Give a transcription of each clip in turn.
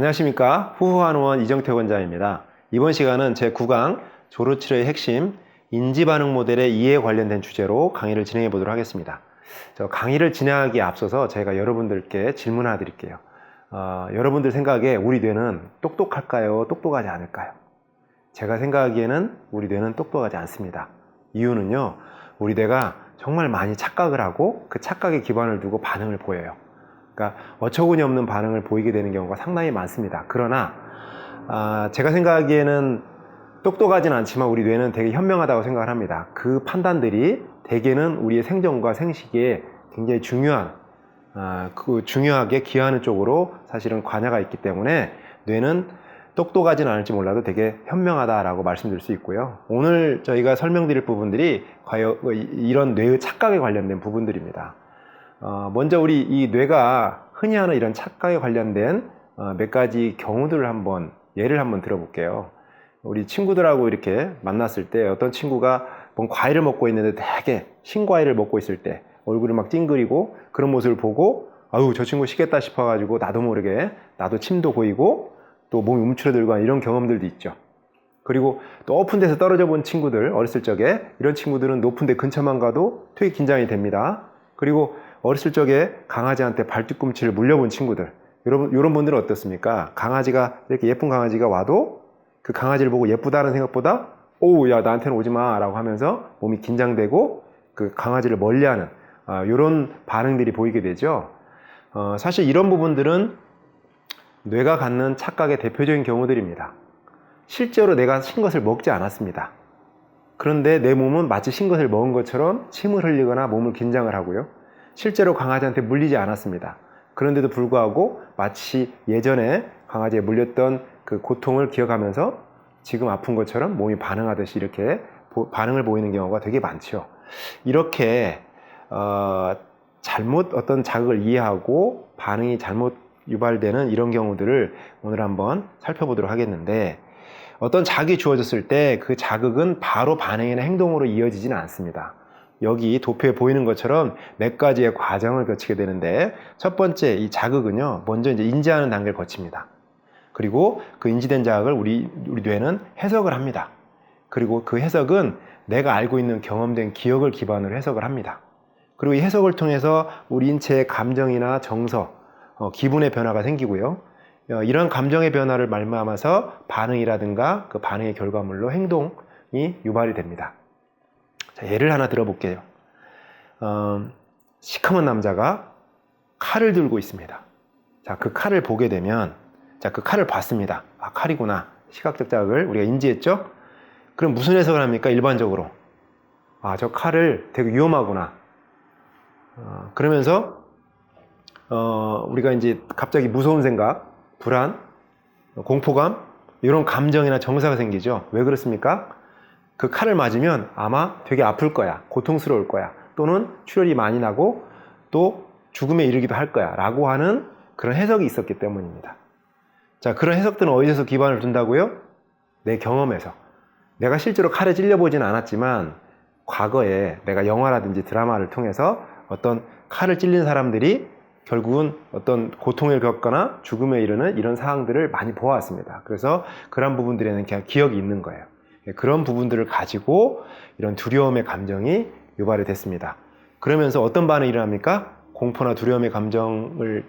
안녕하십니까 후후한 의원 이정태 원장입니다. 이번 시간은 제 9강 조르치료의 핵심 인지반응 모델의 이해에 관련된 주제로 강의를 진행해 보도록 하겠습니다. 저 강의를 진행하기에 앞서서 제가 여러분들께 질문 하나 드릴게요. 어, 여러분들 생각에 우리 뇌는 똑똑할까요? 똑똑하지 않을까요? 제가 생각하기에는 우리 뇌는 똑똑하지 않습니다. 이유는요, 우리 뇌가 정말 많이 착각을 하고 그 착각에 기반을 두고 반응을 보여요. 그러니까 어처구니 없는 반응을 보이게 되는 경우가 상당히 많습니다. 그러나 아, 제가 생각하기에는 똑똑하진 않지만 우리 뇌는 되게 현명하다고 생각을 합니다. 그 판단들이 대개는 우리의 생존과 생식에 굉장히 중요한 아, 그 중요하게 기여하는 쪽으로 사실은 관여가 있기 때문에 뇌는 똑똑하진 않을지 몰라도 되게 현명하다라고 말씀드릴 수 있고요. 오늘 저희가 설명드릴 부분들이 과연 이런 뇌의 착각에 관련된 부분들입니다. 어, 먼저 우리 이 뇌가 흔히 하는 이런 착각에 관련된 어, 몇 가지 경우들을 한번 예를 한번 들어볼게요. 우리 친구들하고 이렇게 만났을 때 어떤 친구가 뭔 과일을 먹고 있는데 되게 신과일을 먹고 있을 때 얼굴이 막 찡그리고 그런 모습을 보고 아유 저 친구 시겠다 싶어가지고 나도 모르게 나도 침도 고이고 또 몸이 움츠러들고 이런 경험들도 있죠. 그리고 또 높은 데서 떨어져 본 친구들 어렸을 적에 이런 친구들은 높은 데 근처만 가도 되게 긴장이 됩니다. 그리고 어렸을 적에 강아지한테 발뒤꿈치를 물려본 친구들 여러분 이런 분들은 어떻습니까? 강아지가 이렇게 예쁜 강아지가 와도 그 강아지를 보고 예쁘다는 생각보다 오야 나한테는 오지 마라고 하면서 몸이 긴장되고 그 강아지를 멀리하는 아, 이런 반응들이 보이게 되죠. 어, 사실 이런 부분들은 뇌가 갖는 착각의 대표적인 경우들입니다. 실제로 내가 신 것을 먹지 않았습니다. 그런데 내 몸은 마치 신 것을 먹은 것처럼 침을 흘리거나 몸을 긴장을 하고요. 실제로 강아지한테 물리지 않았습니다. 그런데도 불구하고 마치 예전에 강아지에 물렸던 그 고통을 기억하면서 지금 아픈 것처럼 몸이 반응하듯이 이렇게 보, 반응을 보이는 경우가 되게 많죠. 이렇게 어, 잘못 어떤 자극을 이해하고 반응이 잘못 유발되는 이런 경우들을 오늘 한번 살펴보도록 하겠는데 어떤 자극이 주어졌을 때 그 자극은 바로 반응이나 행동으로 이어지지는 않습니다. 여기 도표에 보이는 것처럼 몇 가지의 과정을 거치게 되는데 첫 번째 이 자극은요 먼저 이제 인지하는 단계를 거칩니다. 그리고 그 인지된 자극을 우리 우리 뇌는 해석을 합니다. 그리고 그 해석은 내가 알고 있는 경험된 기억을 기반으로 해석을 합니다. 그리고 이 해석을 통해서 우리 인체의 감정이나 정서, 어, 기분의 변화가 생기고요. 어, 이런 감정의 변화를 말미암아서 반응이라든가 그 반응의 결과물로 행동이 유발이 됩니다. 자, 예를 하나 들어볼게요. 어, 시커먼 남자가 칼을 들고 있습니다. 자, 그 칼을 보게 되면, 자, 그 칼을 봤습니다. 아, 칼이구나. 시각적 자극을 우리가 인지했죠? 그럼 무슨 해석을 합니까? 일반적으로. 아, 저 칼을 되게 위험하구나. 어, 그러면서, 어, 우리가 이제 갑자기 무서운 생각, 불안, 공포감, 이런 감정이나 정사가 생기죠. 왜 그렇습니까? 그 칼을 맞으면 아마 되게 아플 거야. 고통스러울 거야. 또는 출혈이 많이 나고 또 죽음에 이르기도 할 거야. 라고 하는 그런 해석이 있었기 때문입니다. 자, 그런 해석들은 어디서 기반을 둔다고요? 내 경험에서. 내가 실제로 칼에 찔려보진 않았지만 과거에 내가 영화라든지 드라마를 통해서 어떤 칼을 찔린 사람들이 결국은 어떤 고통을 겪거나 죽음에 이르는 이런 상황들을 많이 보아왔습니다. 그래서 그런 부분들에는 그냥 기억이 있는 거예요. 그런 부분들을 가지고 이런 두려움의 감정이 유발이 됐습니다. 그러면서 어떤 반응이 일어납니까? 공포나 두려움의 감정을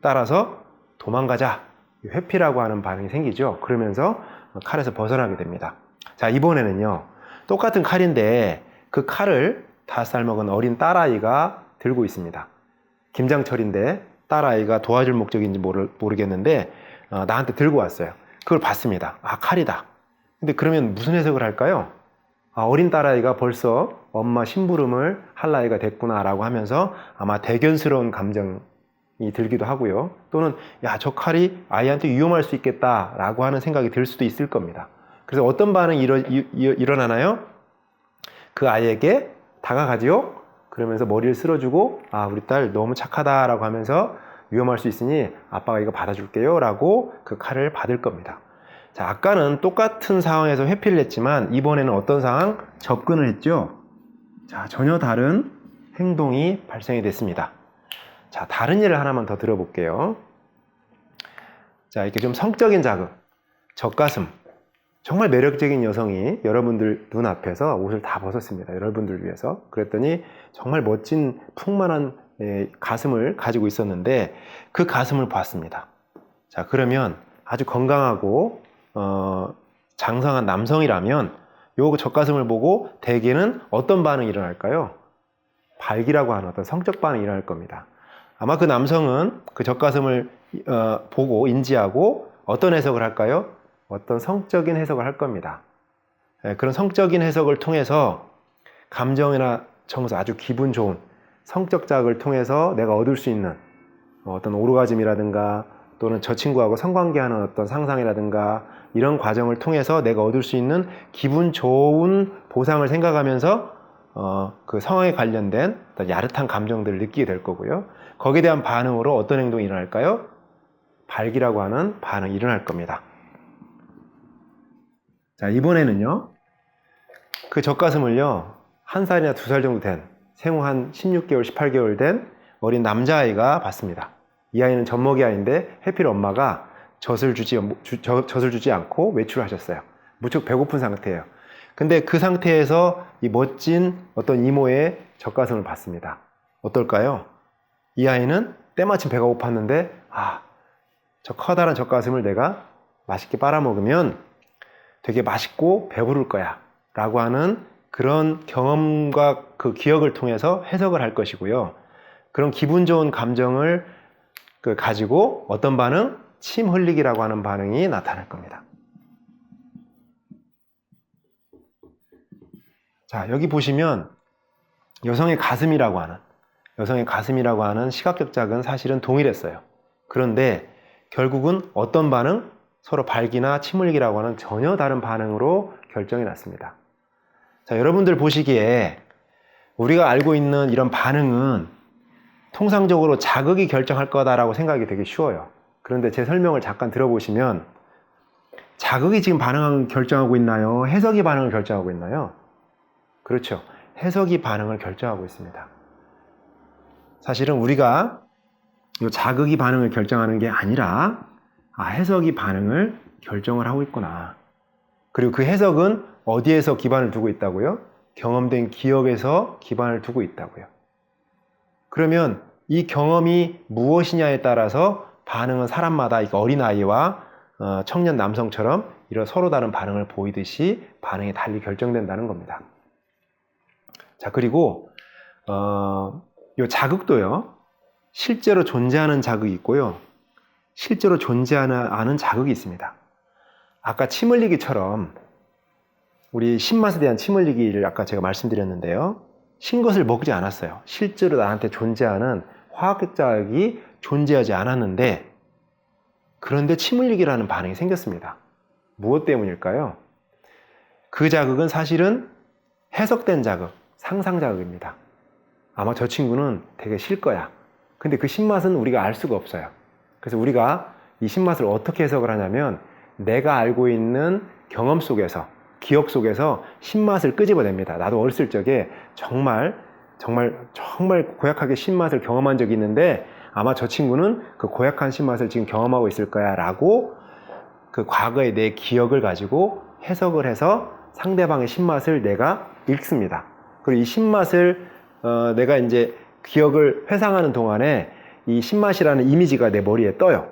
따라서 도망가자. 회피라고 하는 반응이 생기죠. 그러면서 칼에서 벗어나게 됩니다. 자, 이번에는요. 똑같은 칼인데 그 칼을 다섯 살 먹은 어린 딸아이가 들고 있습니다. 김장철인데 딸아이가 도와줄 목적인지 모르, 모르겠는데 어, 나한테 들고 왔어요. 그걸 봤습니다. 아, 칼이다. 근데 그러면 무슨 해석을 할까요? 아, 어린 딸아이가 벌써 엄마 심부름을 할 나이가 됐구나라고 하면서 아마 대견스러운 감정이 들기도 하고요. 또는 야, 저 칼이 아이한테 위험할 수 있겠다라고 하는 생각이 들 수도 있을 겁니다. 그래서 어떤 반응이 일어, 일어나나요? 그 아이에게 다가가지요. 그러면서 머리를 쓸어주고 아, 우리 딸 너무 착하다라고 하면서 위험할 수 있으니 아빠가 이거 받아줄게요. 라고 그 칼을 받을 겁니다. 자, 아까는 똑같은 상황에서 회피를 했지만 이번에는 어떤 상황? 접근을 했죠. 자, 전혀 다른 행동이 발생이 됐습니다. 자, 다른 예를 하나만 더 들어볼게요. 자, 이렇게 좀 성적인 자극, 젖가슴. 정말 매력적인 여성이 여러분들 눈앞에서 옷을 다 벗었습니다. 여러분들 위해서. 그랬더니 정말 멋진 풍만한 예, 가슴을 가지고 있었는데 그 가슴을 봤습니다. 자, 그러면 아주 건강하고 어, 장성한 남성이라면 요 젖가슴을 보고 대개는 어떤 반응이 일어날까요? 발기라고 하는 어떤 성적 반응이 일어날 겁니다. 아마 그 남성은 그 젖가슴을 어, 보고 인지하고 어떤 해석을 할까요? 어떤 성적인 해석을 할 겁니다. 예, 그런 성적인 해석을 통해서 감정이나 정서 아주 기분 좋은 성적 자극을 통해서 내가 얻을 수 있는 어떤 오르가즘이라든가 또는 저 친구하고 성관계하는 어떤 상상이라든가 이런 과정을 통해서 내가 얻을 수 있는 기분 좋은 보상을 생각하면서 어, 그 상황에 관련된 야릇한 감정들을 느끼게 될 거고요. 거기에 대한 반응으로 어떤 행동이 일어날까요? 발기라고 하는 반응이 일어날 겁니다. 자, 이번에는요. 그 젖가슴을요. 한 살이나 두 살 정도 된 생후 한 16개월, 18개월 된 어린 남자아이가 봤습니다. 이 아이는 젖먹이 아이인데 해필 엄마가 젖을 주지, 주- 젖- 젖을 주지 않고 외출을 하셨어요. 무척 배고픈 상태예요. 근데 그 상태에서 이 멋진 어떤 이모의 젖가슴을 봤습니다. 어떨까요? 이 아이는 때마침 배가 고팠는데, 아, 저 커다란 젖가슴을 내가 맛있게 빨아먹으면 되게 맛있고 배부를 거야. 라고 하는 그런 경험과 그 기억을 통해서 해석을 할 것이고요. 그런 기분 좋은 감정을 그 가지고 어떤 반응? 침 흘리기라고 하는 반응이 나타날 겁니다. 자, 여기 보시면 여성의 가슴이라고 하는, 여성의 가슴이라고 하는 시각적 자극은 사실은 동일했어요. 그런데 결국은 어떤 반응? 서로 발기나 침 흘리기라고 하는 전혀 다른 반응으로 결정이 났습니다. 자, 여러분들 보시기에 우리가 알고 있는 이런 반응은 통상적으로 자극이 결정할 거다라고 생각이 되게 쉬워요. 그런데 제 설명을 잠깐 들어보시면 자극이 지금 반응을 결정하고 있나요? 해석이 반응을 결정하고 있나요? 그렇죠. 해석이 반응을 결정하고 있습니다. 사실은 우리가 이 자극이 반응을 결정하는 게 아니라 아, 해석이 반응을 결정을 하고 있구나. 그리고 그 해석은 어디에서 기반을 두고 있다고요? 경험된 기억에서 기반을 두고 있다고요. 그러면 이 경험이 무엇이냐에 따라서 반응은 사람마다 이 어린아이와 어, 청년 남성처럼 이런 서로 다른 반응을 보이듯이 반응이 달리 결정된다는 겁니다. 자, 그리고, 어, 요 자극도요, 실제로 존재하는 자극이 있고요, 실제로 존재하는 자극이 있습니다. 아까 침 흘리기처럼 우리 신맛에 대한 침 흘리기를 아까 제가 말씀드렸는데요. 신 것을 먹지 않았어요. 실제로 나한테 존재하는 화학적 자극이 존재하지 않았는데 그런데 침 흘리기라는 반응이 생겼습니다. 무엇 때문일까요? 그 자극은 사실은 해석된 자극, 상상 자극입니다. 아마 저 친구는 되게 싫 거야. 근데 그 신맛은 우리가 알 수가 없어요. 그래서 우리가 이 신맛을 어떻게 해석을 하냐면 내가 알고 있는 경험 속에서 기억 속에서 신맛을 끄집어냅니다. 나도 어렸을 적에 정말 정말 정말 고약하게 신맛을 경험한 적이 있는데 아마 저 친구는 그 고약한 신맛을 지금 경험하고 있을 거야라고 그 과거의 내 기억을 가지고 해석을 해서 상대방의 신맛을 내가 읽습니다. 그리고 이 신맛을 어, 내가 이제 기억을 회상하는 동안에 이 신맛이라는 이미지가 내 머리에 떠요.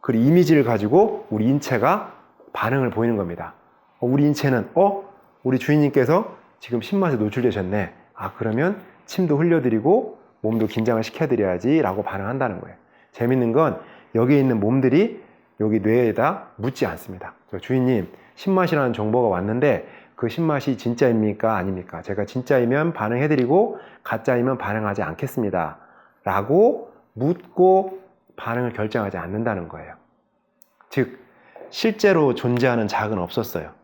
그 이미지를 가지고 우리 인체가 반응을 보이는 겁니다. 어, 우리 인체는 어 우리 주인님께서 지금 신맛에 노출되셨네. 아 그러면 침도 흘려드리고 몸도 긴장을 시켜드려야지라고 반응한다는 거예요. 재밌는 건 여기 있는 몸들이 여기 뇌에다 묻지 않습니다. 저 주인님 신맛이라는 정보가 왔는데 그 신맛이 진짜입니까 아닙니까? 제가 진짜이면 반응해드리고 가짜이면 반응하지 않겠습니다. 라고 묻고 반응을 결정하지 않는다는 거예요. 즉 실제로 존재하는 자극은 없었어요.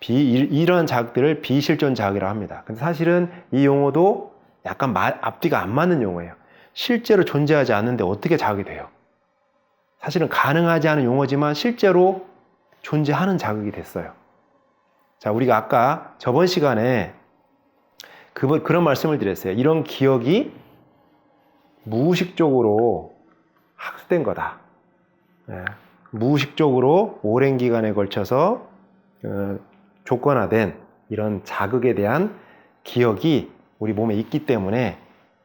비, 이런 자극들을 비실존 자극이라고 합니다. 근데 사실은 이 용어도 약간 마, 앞뒤가 안 맞는 용어예요. 실제로 존재하지 않는데 어떻게 자극이 돼요? 사실은 가능하지 않은 용어지만 실제로 존재하는 자극이 됐어요. 자, 우리가 아까 저번 시간에 그, 그런 말씀을 드렸어요. 이런 기억이 무의식적으로 학습된 거다. 예. 무의식적으로 오랜 기간에 걸쳐서 어, 조건화된 이런 자극에 대한 기억이 우리 몸에 있기 때문에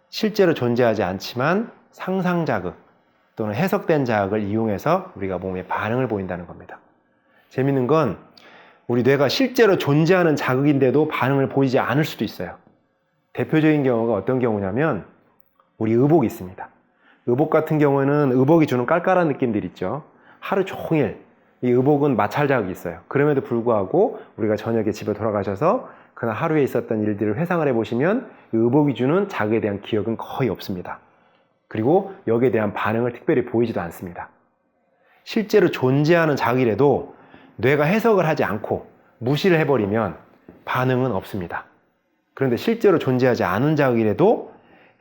실제로 존재하지 않지만 상상 자극 또는 해석된 자극을 이용해서 우리가 몸에 반응을 보인다는 겁니다. 재밌는 건 우리 뇌가 실제로 존재하는 자극인데도 반응을 보이지 않을 수도 있어요. 대표적인 경우가 어떤 경우냐면 우리 의복이 있습니다. 의복 같은 경우는 의복이 주는 깔깔한 느낌들 있죠. 하루 종일 이 의복은 마찰 자극이 있어요. 그럼에도 불구하고 우리가 저녁에 집에 돌아가셔서 그날 하루에 있었던 일들을 회상을 해보시면 이 의복이 주는 자극에 대한 기억은 거의 없습니다. 그리고 여기에 대한 반응을 특별히 보이지도 않습니다. 실제로 존재하는 자극이라도 뇌가 해석을 하지 않고 무시를 해버리면 반응은 없습니다. 그런데 실제로 존재하지 않은 자극이라도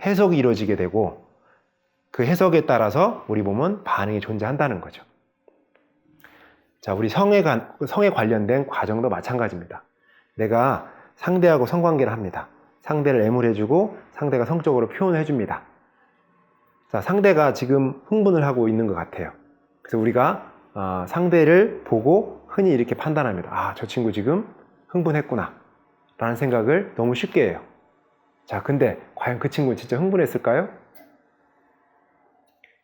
해석이 이루어지게 되고 그 해석에 따라서 우리 몸은 반응이 존재한다는 거죠. 자, 우리 성에, 관, 성에 관련된 과정도 마찬가지입니다. 내가 상대하고 성관계를 합니다. 상대를 애물해주고 상대가 성적으로 표현해줍니다. 자, 상대가 지금 흥분을 하고 있는 것 같아요. 그래서 우리가 어, 상대를 보고 흔히 이렇게 판단합니다. 아, 저 친구 지금 흥분했구나. 라는 생각을 너무 쉽게 해요. 자, 근데 과연 그 친구는 진짜 흥분했을까요?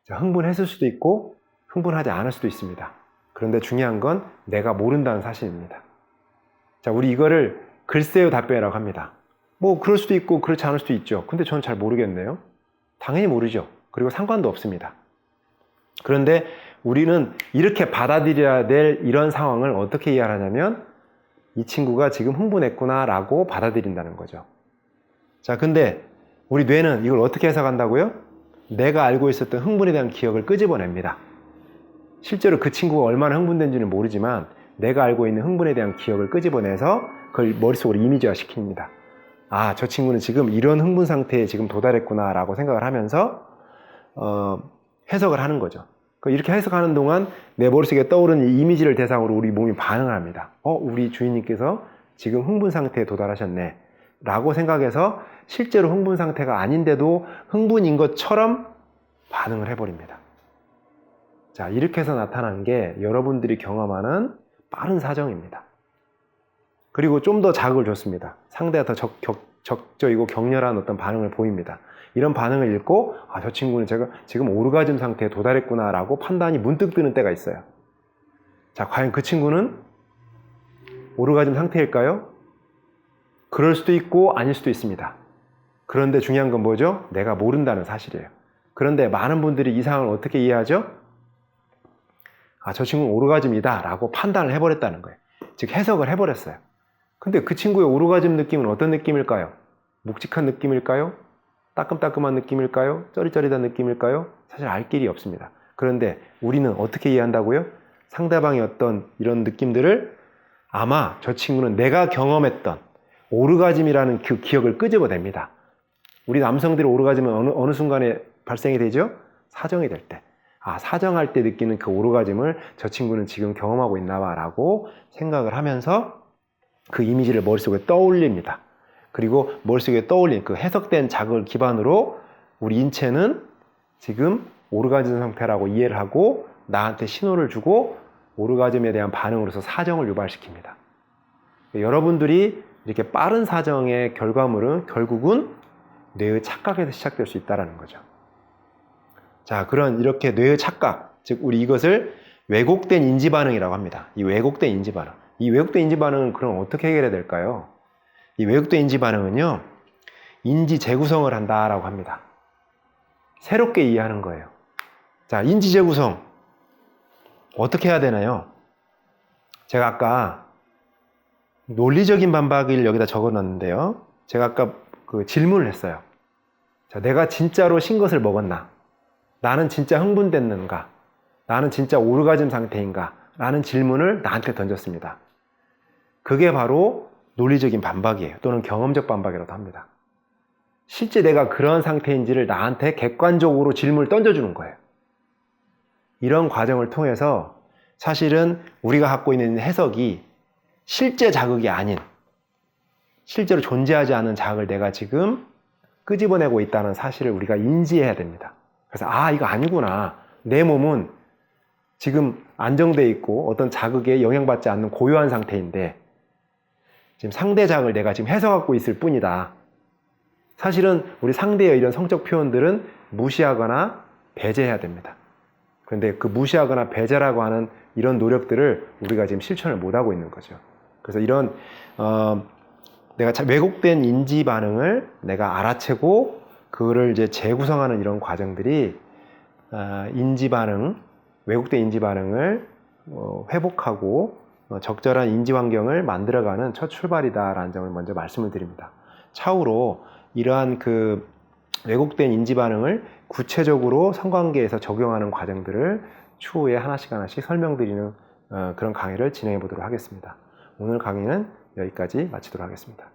자, 흥분했을 수도 있고 흥분하지 않을 수도 있습니다. 그런데 중요한 건 내가 모른다는 사실입니다. 자, 우리 이거를 글쎄요 답변이라고 합니다. 뭐 그럴 수도 있고 그렇지 않을 수도 있죠. 근데 저는 잘 모르겠네요. 당연히 모르죠. 그리고 상관도 없습니다. 그런데 우리는 이렇게 받아들여야 될 이런 상황을 어떻게 이해하냐면 이 친구가 지금 흥분했구나라고 받아들인다는 거죠. 자, 근데 우리 뇌는 이걸 어떻게 해석한다고요? 내가 알고 있었던 흥분에 대한 기억을 끄집어냅니다. 실제로 그 친구가 얼마나 흥분된지는 모르지만 내가 알고 있는 흥분에 대한 기억을 끄집어내서 그걸 머릿속으로 이미지화 시킵니다. 아, 저 친구는 지금 이런 흥분 상태에 지금 도달했구나라고 생각을 하면서 어, 해석을 하는 거죠. 그 이렇게 해석하는 동안 내 머릿속에 떠오르는 이 이미지를 대상으로 우리 몸이 반응을 합니다. 어, 우리 주인님께서 지금 흥분 상태에 도달하셨네. 라고 생각해서 실제로 흥분 상태가 아닌데도 흥분인 것처럼 반응을 해버립니다. 자, 이렇게 해서 나타난 게 여러분들이 경험하는 빠른 사정입니다. 그리고 좀 더 자극을 줬습니다. 상대가 더 적, 적, 적절이고 격렬한 어떤 반응을 보입니다. 이런 반응을 읽고 아, 저 친구는 제가 지금 오르가즘 상태에 도달했구나라고 판단이 문득 드는 때가 있어요. 자, 과연 그 친구는 오르가즘 상태일까요? 그럴 수도 있고 아닐 수도 있습니다. 그런데 중요한 건 뭐죠? 내가 모른다는 사실이에요. 그런데 많은 분들이 이 상황을 어떻게 이해하죠? 아, 저 친구는 오르가즘이다 라고 판단을 해버렸다는 거예요. 즉 해석을 해버렸어요. 근데 그 친구의 오르가즘 느낌은 어떤 느낌일까요? 묵직한 느낌일까요? 따끔따끔한 느낌일까요? 쩌릿쩌릿한 느낌일까요? 사실 알 길이 없습니다. 그런데 우리는 어떻게 이해한다고요? 상대방의 어떤 이런 느낌들을 아마 저 친구는 내가 경험했던 오르가즘이라는 그 기억을 끄집어냅니다. 우리 남성들의 오르가즘은 어느, 어느 순간에 발생이 되죠? 사정이 될 때. 아, 사정할 때 느끼는 그 오르가즘을 저 친구는 지금 경험하고 있나 봐라고 생각을 하면서 그 이미지를 머릿속에 떠올립니다. 그리고 머릿속에 떠올린 그 해석된 자극을 기반으로 우리 인체는 지금 오르가즘 상태라고 이해를 하고 나한테 신호를 주고 오르가즘에 대한 반응으로서 사정을 유발시킵니다. 여러분들이 이렇게 빠른 사정의 결과물은 결국은 뇌의 착각에서 시작될 수 있다는 거죠. 자, 그런 이렇게 뇌의 착각, 즉 우리 이것을 왜곡된 인지 반응이라고 합니다. 이 왜곡된 인지 반응. 이 왜곡된 인지 반응은 그럼 어떻게 해결해야 될까요? 이 왜곡된 인지 반응은요, 인지 재구성을 한다라고 합니다. 새롭게 이해하는 거예요. 자, 인지 재구성. 어떻게 해야 되나요? 제가 아까 논리적인 반박을 여기다 적어 놨는데요. 제가 아까 그 질문을 했어요. 자, 내가 진짜로 신 것을 먹었나? 나는 진짜 흥분됐는가? 나는 진짜 오르가즘 상태인가? 라는 질문을 나한테 던졌습니다. 그게 바로 논리적인 반박이에요. 또는 경험적 반박이라고 합니다. 실제 내가 그런 상태인지를 나한테 객관적으로 질문을 던져주는 거예요. 이런 과정을 통해서 사실은 우리가 갖고 있는 해석이 실제 자극이 아닌 실제로 존재하지 않은 자극을 내가 지금 끄집어내고 있다는 사실을 우리가 인지해야 됩니다. 그래서 아 이거 아니구나. 내 몸은 지금 안정돼 있고 어떤 자극에 영향받지 않는 고요한 상태인데 지금 상대장을 내가 지금 해석하고 있을 뿐이다. 사실은 우리 상대의 이런 성적 표현들은 무시하거나 배제해야 됩니다. 그런데 그 무시하거나 배제라고 하는 이런 노력들을 우리가 지금 실천을 못 하고 있는 거죠. 그래서 이런 어, 내가 자- 왜곡된 인지 반응을 내가 알아채고 그거를 이제 재구성하는 이런 과정들이 아, 인지 반응, 왜곡된 인지 반응을 어, 회복하고 어, 적절한 인지 환경을 만들어가는 첫 출발이다라는 점을 먼저 말씀을 드립니다. 차후로 이러한 그 왜곡된 인지 반응을 구체적으로 성관계에서 적용하는 과정들을 추후에 하나씩 하나씩 설명드리는 어, 그런 강의를 진행해 보도록 하겠습니다. 오늘 강의는 여기까지 마치도록 하겠습니다.